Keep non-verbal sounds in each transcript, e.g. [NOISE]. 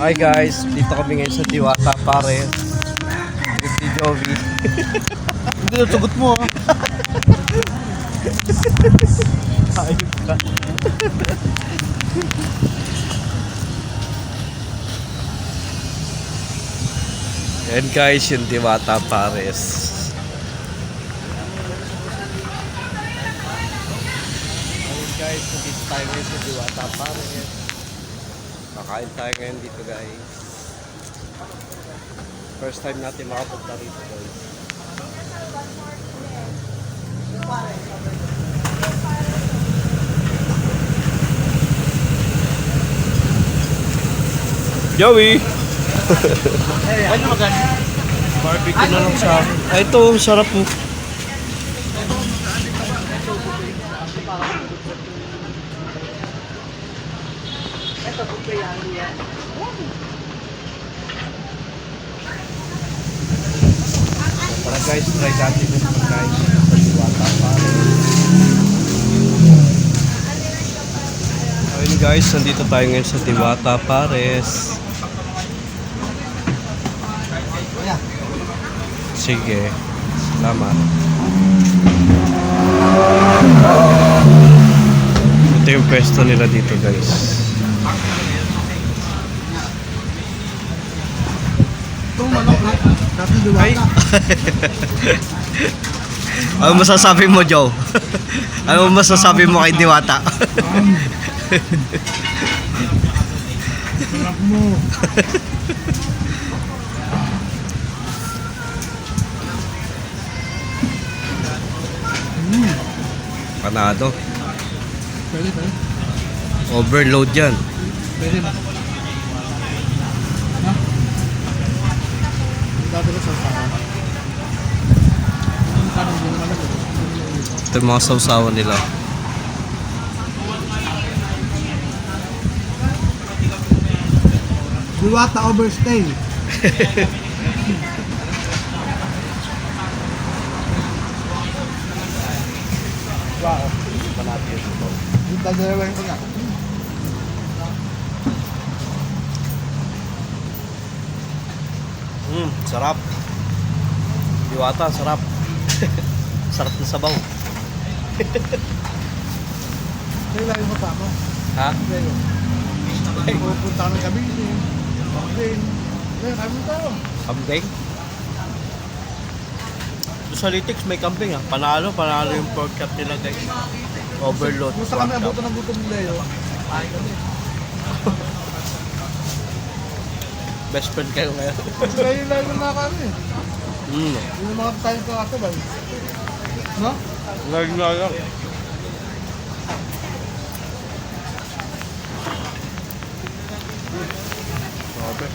Hi guys, dito kami ngayon sa Diwata pare. Si Joey. Hindi na sagot mo ah. Ayun ka. Yan guys, yung Diwata Pares. Ayun guys, nandito tayo ngayon sa Diwata Pares. Kakain tayo ngayon dito guys. First time natin makapunta rito guys. Joey! Ano magan? Barbecue na lang sa ito, sarap po. Tara guys, try natin yung sa Diwata Pares. Ayun guys, nandito tayo ngayon sa Diwata Pares. Sige. Salamat. Ito yung pwesto nila dito guys. Itong manok na. Dati Ay! [LAUGHS] ano masasabi mo, Joe? ano masasabi mo kay Diwata? Sarap [LAUGHS] mo. Panado. Pwede, pwede. Overload yan. Pwede ba? Ha? Dati ko sa sara. Ang tanong din naman ako. Ito yung mga sausawan nila. Diwata overstay. [LAUGHS] Wow. Yung dalawain ko na. Mm, sarap. Diwata, sarap. [LAUGHS] sarap ng sabaw. Kaya lagi mo tama. Ha? Kaya. Pupunta kami kami. Bakit? Kaya kami tayo. Kambing? Sa Litix may kambing ah. Panalo, panalo yung pork chop nila guys. Overload. Gusto kami abutan ng gutom ni Leo. Ay kami. Best friend kayo ngayon. Kasi Leo lalo na kami. mm. Yun yung mga tayo ko ako ba? No? Lagi na lang. Grabe.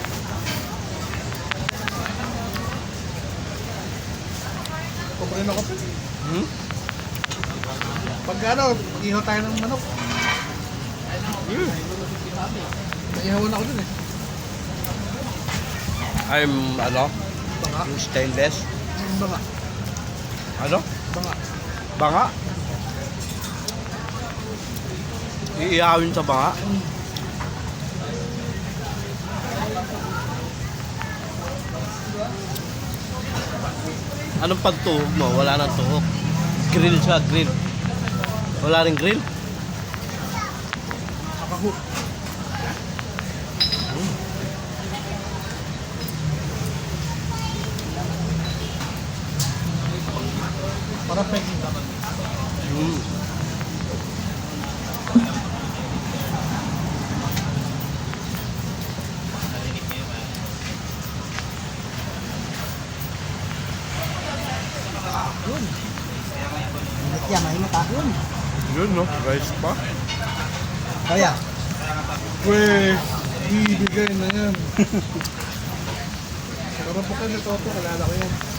Kumain ako pa. Hmm? Pag ano, ihaw tayo ng manok. Mm. Naihawan ako dun eh. I'm, ano, Banga. yung stainless. Banga. Ano? Banga. Banga? Iiyawin sa banga? Anong pagtuhog mo? Wala nang tuhog. Grill siya, grill. Wala rin grill? Nakahook. Para peking naman. Mm. Ingat yan, mahimot ako. Yun no, rice pa. Kaya? Pwes, ibigay na yan. [LAUGHS] Pero po kayo nitoto, kalala ko yan.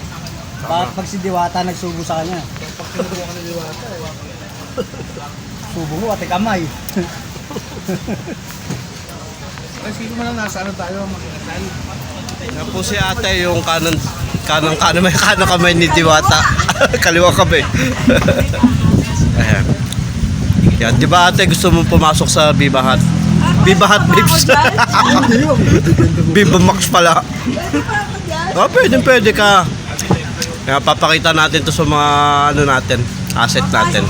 Bakit pag si Diwata nagsubo sa kanya? Pag kinukuha ka ng diwata eh. Subo mo, ate kamay. [LAUGHS] Ay, sino man lang nasa ano tayo, makikasal. Yan po si ate yung kanan kanan kanan may kanan kamay ni Diwata. [LAUGHS] Kaliwa kamay. [LAUGHS] Ayan. Yan, di ba ate gusto mong pumasok sa? Viva Hot Babes. Viva Max pala. Oh, pwede, pwede ka. Kaya papakita natin to sa mga ano natin, asset natin.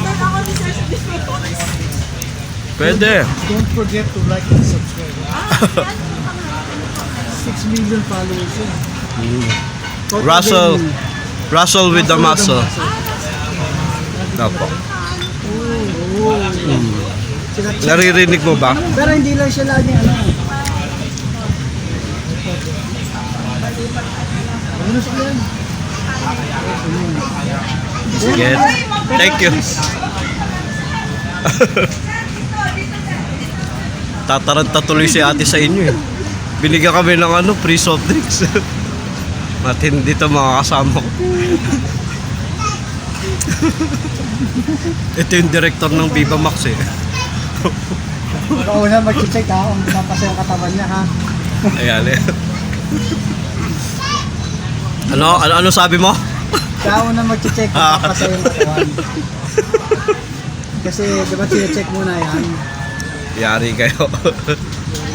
Pwede. Don't forget to like and subscribe. [LAUGHS] 6 million followers. Total Russell. Russell with the muscle. Opo. Naririnig mo ba? Pero hindi lang siya lagi. Ano sa yan? Sige. Thank you. [LAUGHS] Tataranta tuloy si ate sa inyo eh. Binigyan kami ng ano, free soft drinks. [LAUGHS] Matindi to mga kasama ko. [LAUGHS] Ito yung director ng Viva Max eh. Ikaw na mag-check ha, kung papasa yung katawan niya ha. Ayan eh. Ano? Ano, ano sabi mo? Ikaw na mag-check kung papasa yung katawan. Kasi di ba check muna yan? Yari kayo. [LAUGHS]